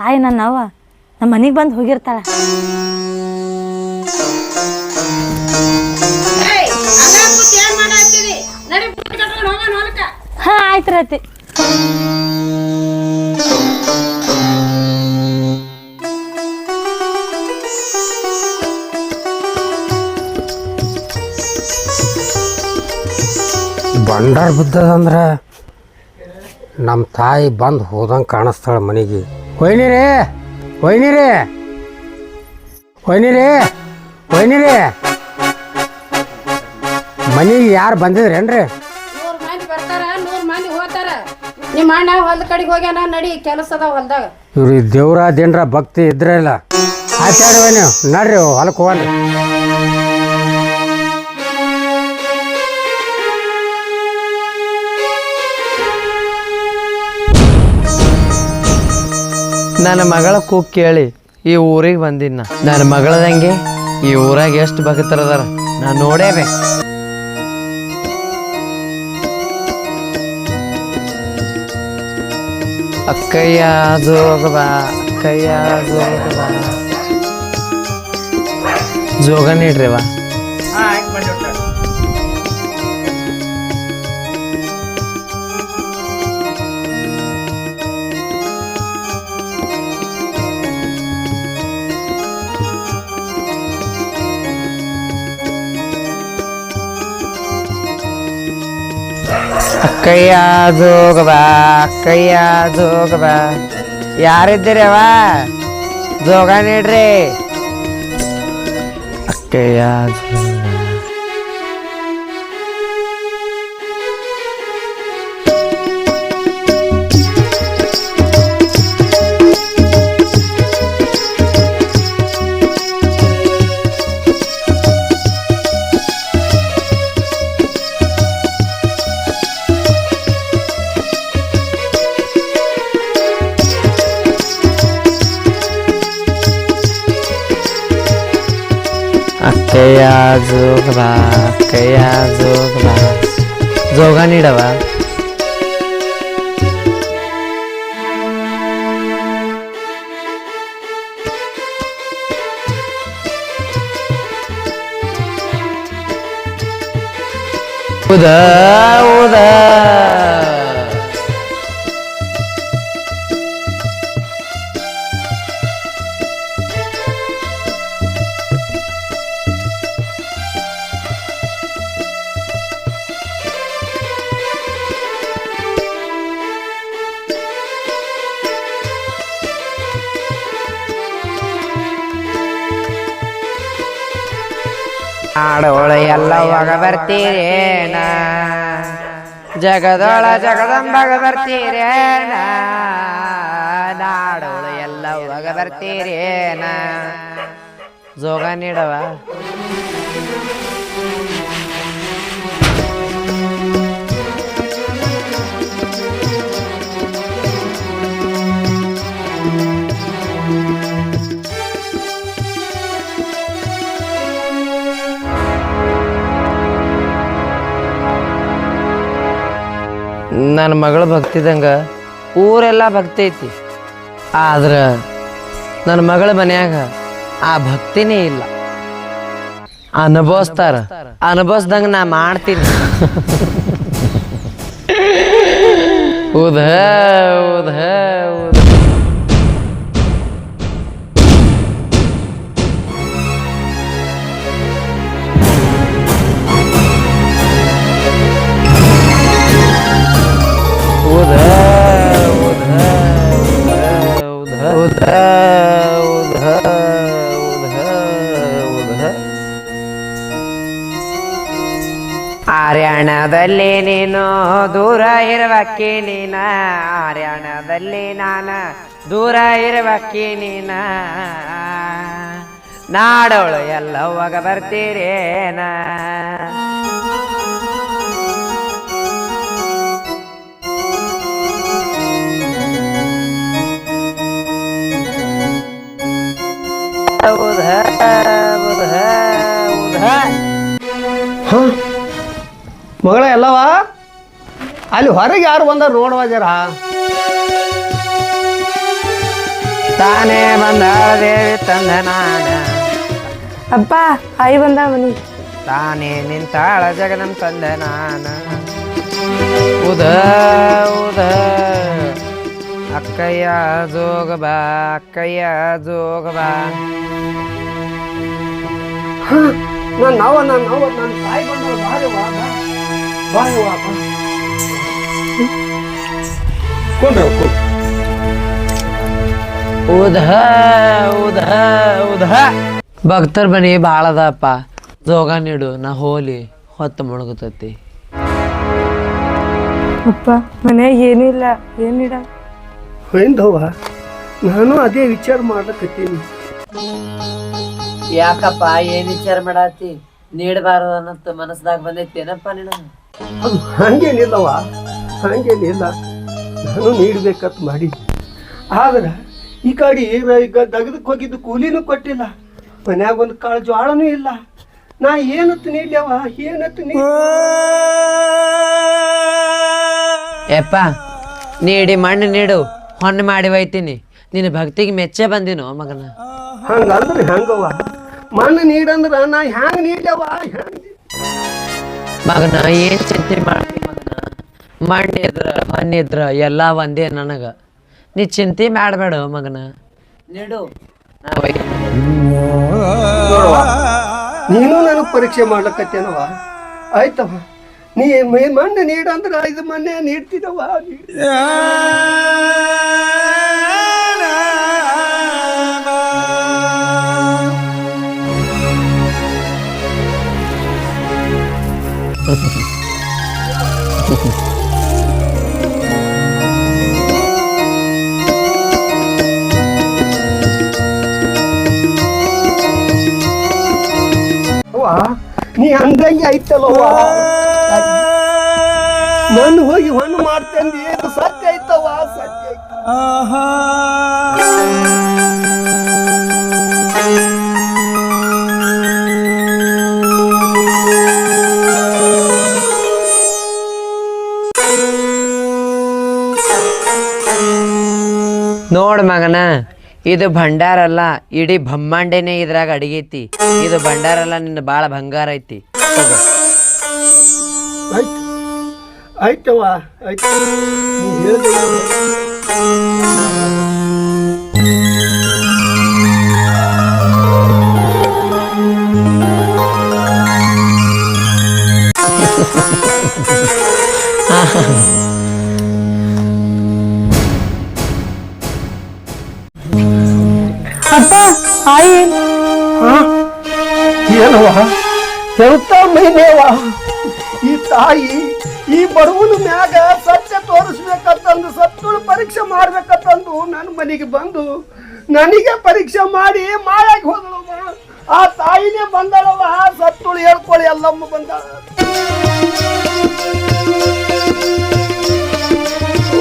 ತಾಯಿ ನನ್ನ ಅವ್ವ. ನಮ್ಮ ಮನೆಗೆ ಬಂದು ಹೋಗಿರ್ತಾಳೆ. ಹಾ ಆಯ್ತು ರತಿ ಬಂಡಾರ ಬಿದ್ದದಂದ್ರೆ ನಮ್ಮ ತಾಯಿ ಬಂದು ಹೋದಂಗೆ ಕಾಣಿಸ್ತಾಳೆ ಮನೆಗೆ. ಒಯ್ನಿರಿ ಒಯ್ನಿರಿ ಒಯ್ನಿರಿ ಒಯ್ನಿರಿ ಮನೆಗೆ ಯಾರು ಬಂದಿದ್ರೇನ್ರಿ? ನೂರ್ ಮಂದಿ ಬರ್ತಾರ ನೂರ್ ಮಂದಿ ಹೋಗ್ತಾರ ನಿಮ್ಮ ಅಣ್ಣ ಹೊಲ್ದ ಕಡೆಗೆ ಹೋಗ್ಯಾನ ನಡಿ ಕೆಲಸ ಅದಾವ ಹೊಲ್ದಾಗ. ಇವ್ರಿಗೆ ದೇವ್ರ ದೇನ್ರ ಭಕ್ತಿ ಇದ್ರೆ ಇಲ್ಲ. ಆಚಾರ್ಯ ನೀವು ನಡ್ರಿ ಹೊಲಕ್ಕೆ ಹೋಗ್ರಿ. ನನ್ನ ಮಗಳ ಕೂಗ್ ಕೇಳಿ ಈ ಊರಿಗೆ ಬಂದಿನ ನನ್ನ ಮಗಳದಂಗೆ ಈ ಊರಾಗ ಎಷ್ಟು ಭಕ್ತರದಾರ ನಾ ನೋಡೇಬೇಕು ಅಕ್ಕಯ್ಯ ಜೋಗ ಬಾ. ಅಕ್ಕಯ್ಯ ಜೋಗ ಬಾ. ಜೋಗ ನೀಡ್ರಿ ವಾ ಅಕ್ಕಯ್ಯ ಜೋಗಬ ಅಕ್ಕಯ್ಯ ಜೋಗಬ ಯಾರಿದ್ದೀರಿ ಅವ? ಜೋಗ ನೀಡ್ರಿ. ಅಕ್ಕಯ್ಯ अख्खया जोगबा अख्खया जोगबा जोगा निडवा उदा उदा ನೀಡವ ಉದ ಉದ ಆಡೋಳ ಎಲ್ಲವಾಗ ಬರ್ತೀರೇನ ಜಗದೊಳ ಜಗದಂಬಗ ಬರ್ತೀರೇನ ನಾಡೋಳ ಎಲ್ಲವಾಗ ಬರ್ತೀರೇನ ಜೋಗ ನೀಡವ ನನ್ನ ಮಗಳ ಭಕ್ತಿದಂಗ ಊರೆಲ್ಲ ಭಕ್ತಿ ಐತಿ. ಆದ್ರ ನನ್ನ ಮಗಳ ಮನ್ಯಾಗ ಆ ಭಕ್ತಿನೇ ಇಲ್ಲ. ಅನುಭವಿಸ್ತಾರ. ಅನುಭವಿಸ್ದಂಗ ನಾ ಮಾಡ್ತೀನಿ. ಉದ ಉದ ಉದ ಆರ್ಯಾಣದಲ್ಲಿ ನೀನು ದೂರ ಇರುವಕ್ಕೆ ನೀನ ಆರ್ಯಾಣದಲ್ಲಿ ನಾನ ದೂರ ಇರುವಕ್ಕೆ ನೀನ. ನಾಡೋಳು ಎಲ್ಲವಾಗ ಬರ್ತೀರೇನ ಉಧ ಉಧ ಉಧ ಮಗಳ ಎಲ್ಲವ? ಅಲ್ಲಿ ಹೊರಗೆ ಯಾರು ಬಂದಾರ ನೋಡುವ ಜರ ತಾನೇ ಬಂದಾಳ ದೇವಿ ತಂದ ನಾನ. ಅಪ್ಪ ಆಯಿ ಬಂದ ಮನಿ. ತಾನೇ ನಿಂತಾಳ ಜಗನಂ ತಂದೆ ನಾನ. ಉದ ಅಕ್ಕಯ್ಯ ಜೋಗ ಬಾ ಅಕ್ಕಯ್ಯ ಜೋಗ ಬಾ ನಾನು ನಾವ ನಾನು ನಾವ ನನ್ನ ತಾಯಿ ಬಂದಳು ಬಾರವ್ವ ಬಾರವ್ವ ಕೊಂಡ್ರ ಉದ ಉದಹ ಉದಹ ಭಕ್ತರ್ ಮನೆ ಭಾಳ ಅದಪ್ಪ. ಜೋಗ ನೀಡು ನಾ ಹೋಲಿ ಹೊತ್ತು ಮುಳುಗುತತಿ. ಅಪ್ಪ ಮನ್ಯಾಗ ಏನೂ ಇಲ್ಲ ಏನಿಡ ಹೊಯ್ದವ್ವ ನಾನು ಅದೇ ವಿಚಾರ ಮಾಡ್ಲಕತ್ತೀನಿ. ಯಾಕಪ್ಪ ಏನ್ ವಿಚಾರ ಮಾಡಾತಿ ನೀಡಬಾರದು ಅನ್ನಂತ ಮನಸ್ದಾಗ ಬಂದೈತೇನಪ್ಪ ನೀನು? ಅದು ಹಂಗೇನಿಲ್ಲವ ಹಂಗೇನಿಲ್ಲ. ನಾನು ನೀಡ್ಬೇಕಂತ ಮಾಡಿ ಆದ್ರೆ ಈ ಕಡೆ ಈಗ ದಗದಕ್ಕೆ ಹೋಗಿದ್ದು ಕೂಲಿನೂ ಕೊಟ್ಟಿಲ್ಲ. ಮನ್ಯಾಗ ಒಂದು ಕಾಳು ಜ್ವಾಳನೂ ಇಲ್ಲ. ನಾ ಏನತ್ತು ನೀಡ್ಯವ ಏನತ್ತು ನೀ ಯಪ್ಪ ನೀಡಿ ಮಣ್ಣು ನೀಡು. ಹೊಣ್ಣು ಮಾಡಿ ಒಯ್ತೀನಿ. ನಿನ್ನ ಭಕ್ತಿಗೆ ಮೆಚ್ಚೆ ಬಂದಿನೋ ಮಗನ? ಹಂಗಂದ್ರೆ ಹಂಗವ ಮಣ್ಣು ನೀಡಂದ್ರ ನಾ ಹ್ಯಾಂಗ ನೀಡವ ಮಗನ ಏನ್ ಚಿಂತೆ ಮಾಡ್ತಿ ಮಗನ? ಮಣ್ಣಿದ್ರ ಮಣ್ಣಿದ್ರ ಎಲ್ಲ ಒಂದೇ ನನಗ. ನೀ ಚಿಂತೆ ಮಾಡಬೇಡ ಮಗನ. ನೀಡು. ನಾ ಒಯ್ತೀನಿ. ನೀನು ನನಗೆ ಪರೀಕ್ಷೆ ಮಾಡ್ಲಕತ್ತೇನವ ಆಯ್ತವ ನೀ ಮಣ್ಣು ನೀಡಂದ್ರ ಇದು ಮೊನ್ನೆ ನೀಡ್ತಿದವ. ನೀ ಅಂದಂಗೆ ಐತಲ್ಲವ್ವ ನಾನು ಹೋಗಿ ಹೊಣ್ಣು ಮಾಡ್ತೇನೆ. ಏನು ಸತ್ಯ ಐತವ್ವ ಸತ್ಯ ಐತ ನೋಡ್ ಮಗನ ಇದು ಭಂಡಾರಲ್ಲ ಇಡೀ ಬ್ರಹ್ಮಾಂಡೇನೆ ಇದ್ರಾಗ ಅಡಿಗೈತಿ. ಇದು ಭಂಡಾರಲ್ಲ ನಿನ್ನ ಬಾಳ ಬಂಗಾರ ಐತಿ. ತಗೋ. ಆಯ್ತು ಆಯ್ತವ್ವ ಆಯ್ತು ನೀ ಹೇಳ್ದೆ ಅಪ್ಪ ಆಯಿ ಏನವ ಎಂತ ಮೈನೇವ ಈ ತಾಯಿ ಈ ಬಡವನ ಮ್ಯಾಗ ಸತ್ಯ ತೋರಿಸ್ಬೇಕಂತಂದು, ಸತ್ತುಳು ಪರೀಕ್ಷೆ ಮಾಡ್ಬೇಕಂತಂದು ನನ್ನ ಮನೆಗೆ ಬಂದು ನನಗೆ ಪರೀಕ್ಷೆ ಮಾಡಿ ಮಾಯಾಗಿ ಹೋದಳವ ಆ ತಾಯಿನೇ ಬಂದಳವ ಸತ್ತುಳು ಹೇಳ್ಕೊಳ್ಳಿ ಎಲ್ಲಮ್ಮ ಬಂದಾಳ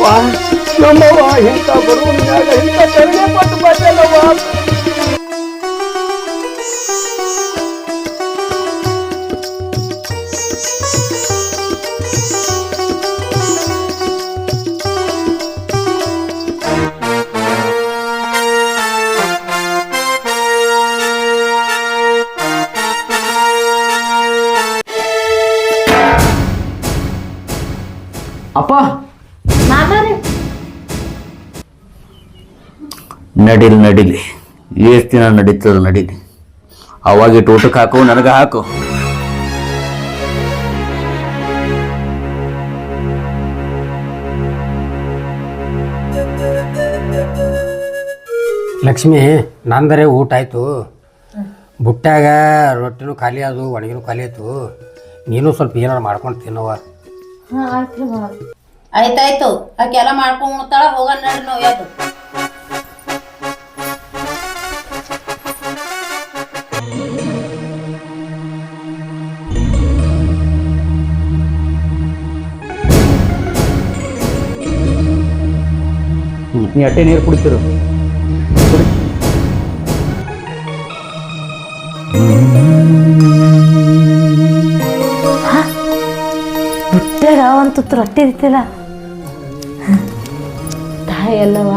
ವಾ, ನಮ್ಮವ್ವ, ಇಂಥ ಬಡವನ ಮ್ಯಾಗ ಇಂಥ ಕರುಣೆ ಪಟ್ಟು ಬಂದಲ್ಲವ ನಡಿಲಿ ನಡಿಲಿ. ಎಷ್ಟು ದಿನ ನಡೀತದ ನಡೀಲಿ. ಅವಾಗ ಇಟ್ಟು ಊಟಕ್ಕೆ ಹಾಕು ನನಗೆ ಹಾಕು. ಲಕ್ಷ್ಮಿ ನಂದರೆ ಊಟ ಆಯಿತು. ಬುಟ್ಟಾಗ ರೊಟ್ಟಿನೂ ಖಾಲಿ ಅದು ಒಣಗಿನೂ ಖಾಲಿ ಆಯಿತು. ನೀನು ಸ್ವಲ್ಪ ಏನಾರು ಮಾಡ್ಕೊಂಡು ತಿನ್ನವ ಆಯ್ತಾಯ್ತು. ಆಕೆಲ್ಲ ಮಾಡ್ಕೊಂಡು ಉಣ್ತಾಳ ಹೋಗ ನಡ್ರಿ ನೀ ಅಟ್ಟೆ ನೀರು ಕುಡಿತಿರು. ಬುಟ್ಟ್ಯಾಗ ಒಂದು ತುತ್ತು ರೊಟ್ಟಿ ಇರ್ತಿಲ್ಲ ತಾಯಿ ಅಲ್ಲವ?